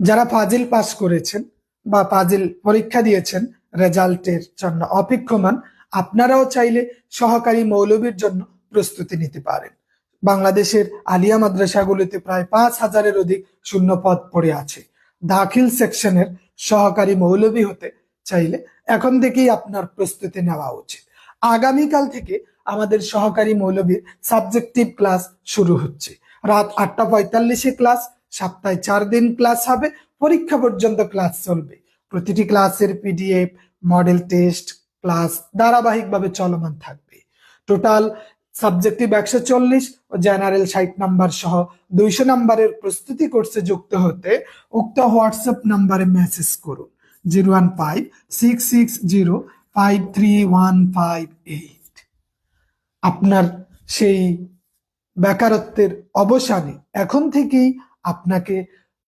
যারা ফাজিল পাস করেছেন বা ফাজিল পরীক্ষা দিয়েছেন রেজাল্টের জন্য অপেক্ষমান, আপনারাও চাইলে সহকারী মৌলবীর জন্য প্রস্তুতি নিতে পারেন। বাংলাদেশের আলিয়া মাদ্রাসাগুলিতে প্রায় পাঁচ হাজারের অধিক শূন্য পদ পড়ে আছে। দাখিল সেকশনের সহকারী মৌলবী হতে চাইলে এখন থেকেই আপনার প্রস্তুতি নেওয়া উচিত। আগামীকাল থেকে আমাদের সহকারী মৌলবীর সাবজেক্টিভ ক্লাস শুরু হচ্ছে। রাত আটটা পঁয়তাল্লিশে ক্লাস সপ্তাহে চার দিন ক্লাস হবে, পরীক্ষা পর্যন্ত ক্লাস চলবে। প্রতিটি ক্লাসের পিডিএফ মডেল টেস্ট ক্লাস ধারাবাহিকভাবে চলমান থাকবে। টোটাল সাবজেক্টিভ একশো চল্লিশ ও জেনারেল ষাট নাম্বার সহ দুইশো নাম্বারের প্রস্তুতি কোর্সে যুক্ত হতে উক্ত হোয়াটসঅ্যাপ নাম্বারে মেসেজ করুন, zero one five six six zero five three one five eight. আপনার সেই বেকারত্বের অবসানে এখন থেকেই আপনাকে